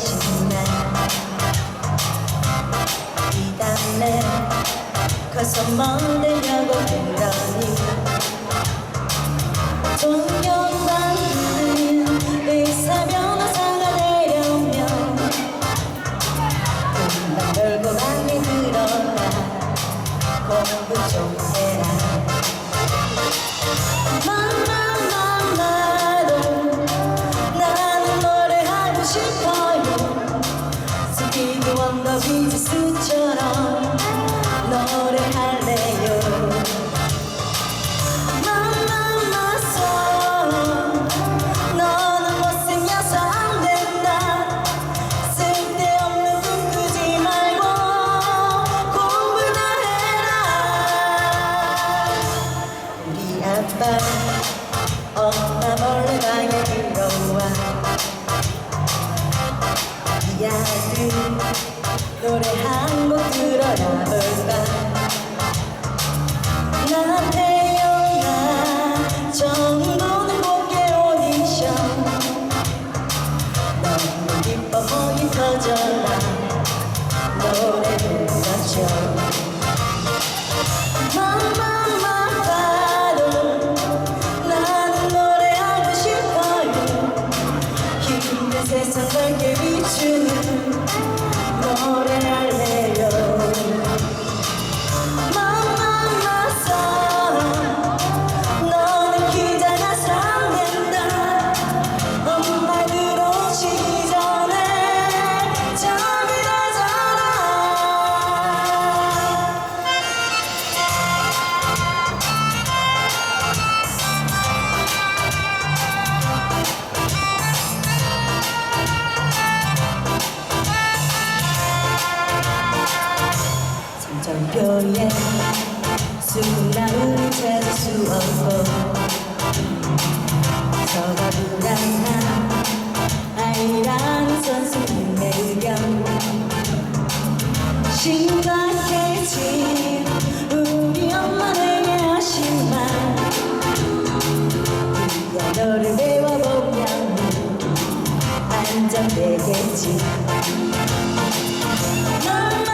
하신 날 이달래 커서 멀대냐고 그러니 존경받는 엄마 몰래 방에 들어와. 이 아들 노래 한 곡 들어라 볼까 성적표에 수나우를 찾을 수 없고 서가 불안한 아이랑 선생님의 의견 심각해진 우리 엄마 내게 하신 말 네가 너를 배워보면 안정되겠지. 널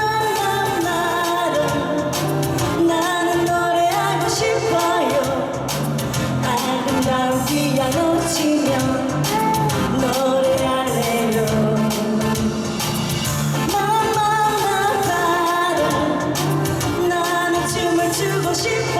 She